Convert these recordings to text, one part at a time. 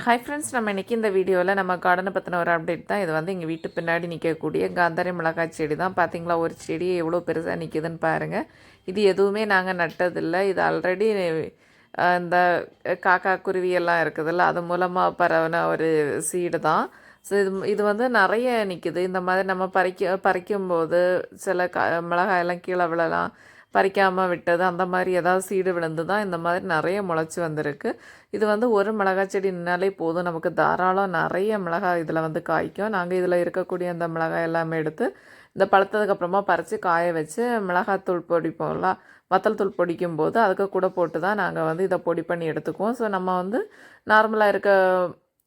Hi friends நம்ம இன்றைக்கி இந்த வீடியோவில் நம்ம கார்டனை பற்றின ஒரு அப்டேட் தான். இது வந்து எங்கள் வீட்டு பின்னாடி நிற்கக்கூடிய காந்தாரி மிளகாய் செடி தான். பார்த்தீங்களா ஒரு செடி எவ்வளோ பெருசாக நிற்கிதுன்னு பாருங்கள் இது எதுவுமே நாங்கள் நட்டதில்லை. இது ஆல்ரெடி இந்த காக்கா குருவி எல்லாம் இருக்குதுல்ல அது மூலமாக பரவின ஒரு சீடு தான். ஸோ இது இது வந்து நிறைய நிற்கிது இந்த மாதிரி நம்ம பறிக்க பறிக்கும்போது சில க மிளகாயெல்லாம் கீழே விழலாம். பறிக்காமல் விட்டது அந்த மாதிரி ஏதாவது சீடு விழுந்து தான் இந்த மாதிரி நிறைய முளைச்சி வந்திருக்கு. இது வந்து ஒரு மிளகாய் செடி நின்னாலே போதும். நமக்கு தாராளம் நிறைய மிளகாய் இதில் வந்து காய்க்கும். நாங்கள் இதில் இருக்கக்கூடிய அந்த மிளகாய் எல்லாமே எடுத்து இந்த பழுத்ததுக்கப்புறமா பறித்து காய வச்சு மிளகாத்தூள் பொடிப்போம்ல வத்தல் தூள் பொடிக்கும் போது அதுக்கு கூட போட்டு தான் நாங்கள் வந்து இதை பொடி பண்ணி எடுத்துக்குவோம். ஸோ நம்ம வந்து நார்மலாக இருக்க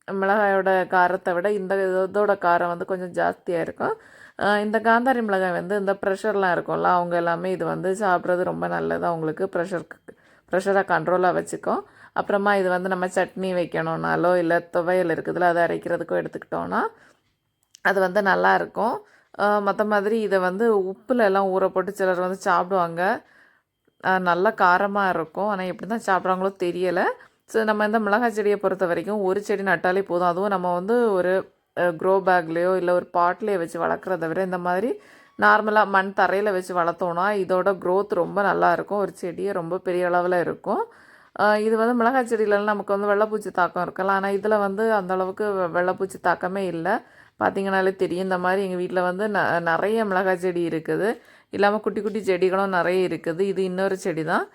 மிளகாயோட காரத்தை விட இந்த இதோட காரம் வந்து கொஞ்சம் ஜாஸ்தியாக இருக்கும். இந்த காந்தாரி மிளகாய் வந்து இந்த ப்ரெஷர்லாம் இருக்கும்ல அவங்க எல்லாமே இது வந்து சாப்பிட்றது ரொம்ப நல்லது. அவங்களுக்கு ப்ரெஷர் ப்ரெஷராக கண்ட்ரோலாக வச்சுக்கும் அப்புறமா இது வந்து நம்ம சட்னி வைக்கணுன்னாலோ இல்லை துவையல் இருக்குதுல்ல அதை அரைக்கிறதுக்கோ எடுத்துக்கிட்டோன்னா அது வந்து நல்லாயிருக்கும் மற்ற மாதிரி இதை வந்து உப்பில் எல்லாம் ஊற போட்டு சிலர் வந்து சாப்பிடுவாங்க. நல்ல காரமாக இருக்கும். ஆனால் எப்படி தான் சாப்பிட்றாங்களோ தெரியலை. ஸோ நம்ம இந்த மிளகாய் செடியை பொறுத்த வரைக்கும் ஒரு செடி நட்டாலே போதும். அதுவும் நம்ம வந்து ஒரு க்ரோ பேக்லேயோ இல்லை ஒரு பாட்லேயோ வச்சு வளர்க்குறத விட இந்த மாதிரி நார்மலாக மண் தரையில் வச்சு வளர்த்தோன்னா இதோட க்ரோத் ரொம்ப நல்லாயிருக்கும் ஒரு செடியே ரொம்ப பெரிய அளவில் இருக்கும். இது வந்து மிளகாய் செடியிலலாம் நமக்கு வந்து வெள்ளைப்பூச்சி தாக்கம் இருக்கலாம். ஆனால் இதில் வந்து அந்தளவுக்கு வெள்ளைப்பூச்சி தாக்கமே இல்லை. பார்த்திங்கனாலே தெரியும். இந்த மாதிரி எங்கள் வீட்டில் வந்து ந நிறைய மிளகாய் செடி இருக்குது. இல்லாமல் குட்டி குட்டி செடிகளும் நிறைய இருக்குது. இது இன்னொரு செடி தான்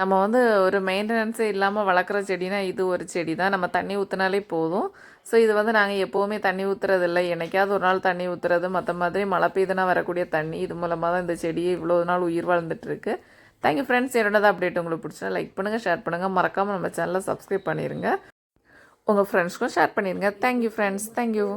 நம்ம வந்து ஒரு மெயின்டெனன்ஸே இல்லாமல் வளர்க்குற செடினா இது ஒரு செடி தான் நம்ம தண்ணி ஊற்றினாலே போதும். ஸோ இது வந்து நாங்கள் எப்போவுமே தண்ணி ஊற்றுறது இல்லை என்னைக்காவது ஒரு நாள் தண்ணி ஊற்றுறது மற்ற மாதிரி மழை பெய்துனா வரக்கூடிய தண்ணி இது மூலமாக தான் இந்த செடியை இவ்வளோ நாள் உயிர் வாழ்ந்துட்டுருக்கு. தேங்க்யூ ஃப்ரெண்ட்ஸ் என்னோட அப்டேட் உங்களுக்கு பிடிச்சா லைக் பண்ணுங்கள் ஷேர் பண்ணுங்கள் மறக்காமல் நம்ம சேனலை சப்ஸ்கிரைப் பண்ணிடுங்க உங்கள் ஃப்ரெண்ட்ஸ்க்கும் ஷேர் பண்ணிடுங்க தேங்க்யூ ஃப்ரெண்ட்ஸ் தேங்க்யூ